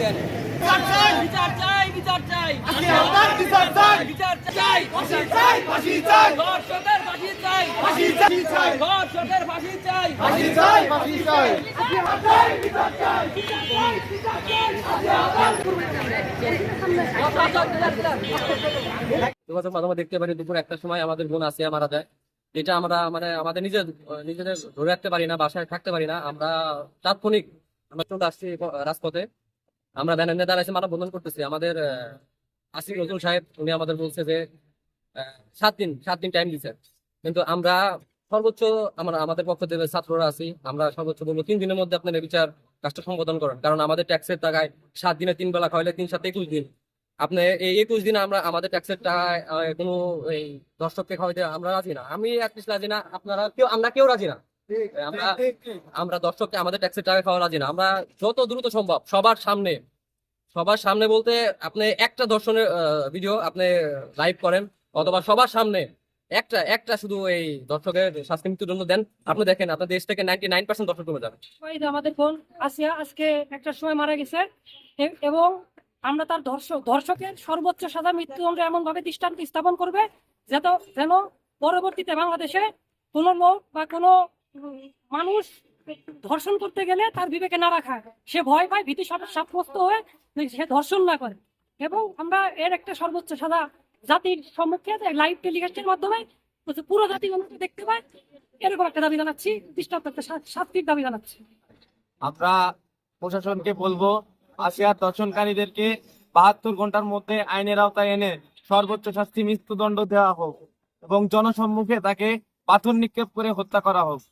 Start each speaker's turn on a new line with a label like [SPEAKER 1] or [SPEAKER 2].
[SPEAKER 1] যে আমরা কত বিয়ার বিচার চাই বিচার চাই। বিচার চাই। বিচার চাই ফাঁসি চাই ধর্ষকের ফাঁসি চাই। ধর্ষকের ফাঁসি চাই। যোগাযোগ মাধ্যমে দেখতে পারি দুপুর একটার সময় আমাদের বোন আসিয়া মারা যায়। এটা আমরা মানে আমাদের নিজের নিজেদের ধরে রাখতে পারি না বাসায় থাকতে পারি না। আমরা তাৎক্ষণিক আমরা চলে আসছি রাজপথে। আমরা ভ্যানের নিয়ে দাঁড়াইছি মানববন্ধন করতেছি। আমাদের আসিফ নজরুল সাহেব, উনি আমাদের বলছে যে সাত দিন সাত দিন টাইম দিচ্ছে কিন্তু আমরা সর্বোচ্চ, আমরা, আমাদের পক্ষ থেকে ছাত্ররা আছি, আমরা সর্বোচ্চ বলব তিন দিনের মধ্যে আপনার বিচার কাজটা সম্বোধন করেন। কারণ আমাদের ট্যাক্সের টাকায় সাত দিনে তিন বেলা খাওয়াইলে তিন সাথে একুশ দিন। আপনি এই একুশ দিন আমরা, আমাদের ট্যাক্সের টাকায় কোনো, এই দর্শককে খাওয়াইতে আমরা রাজি না। আমি অ্যাটলিস্ট রাজি না, আপনারা কেউ, আমরা কেউ রাজি না। আমরা আমরা দর্শককে আমাদের ট্যাক্সের টাকা খাওয়া রাজি না। আমরা যত দ্রুত সম্ভব সবার সামনে সবার সামনে বলতে আপনি একটা দর্শনের ভিডিও আপনি লাইভ করেন অথবা সবার সামনে একটা একটা শুধু এই দর্শকের শাস্তি মৃত্যুর জন্য দেন। আপনি দেখেন আপনার দেশ থেকে নাইনটি নাইন পার্সেন্ট দর্শক কমে যাবে।
[SPEAKER 2] আমাদের বোন আসিয়া আজকে একটা সময় মারা গেছে। এবং আমরা তার দর্শক দর্শকের সর্বোচ্চ সাজা মৃত্যুদণ্ড এমন ভাবে দৃষ্টান্ত স্থাপন করবে যাতে যেন পরবর্তীতে বাংলাদেশে কোনো লোক বা কোনো মানুষ ধর্ষণ করতে গেলে তার বিবেকে না রাখা। সে ভয় পায়, ভীতি সাব্যস্ত হয়ে সে ধর্ষণ না করে। এবং আমরা এর একটা সর্বোচ্চ সাজা জাতির সম্মুখে লাইভ টেলিকাস্টের মাধ্যমে পুরো জাতি দেখতে পায় এরকম একটা দাবি জানাচ্ছি, দৃষ্টান্ত শাস্তির দাবি জানাচ্ছি।
[SPEAKER 3] আমরা প্রশাসনকে বলব আসিয়ার দর্শনকারীদেরকে বাহাত্তর ঘণ্টার মধ্যে আইনের আওতায় এনে সর্বোচ্চ শাস্তি মৃত্যুদণ্ড দেওয়া হোক এবং জনসম্মুখে তাকে পাথর নিক্ষেপ করে হত্যা করা হোক।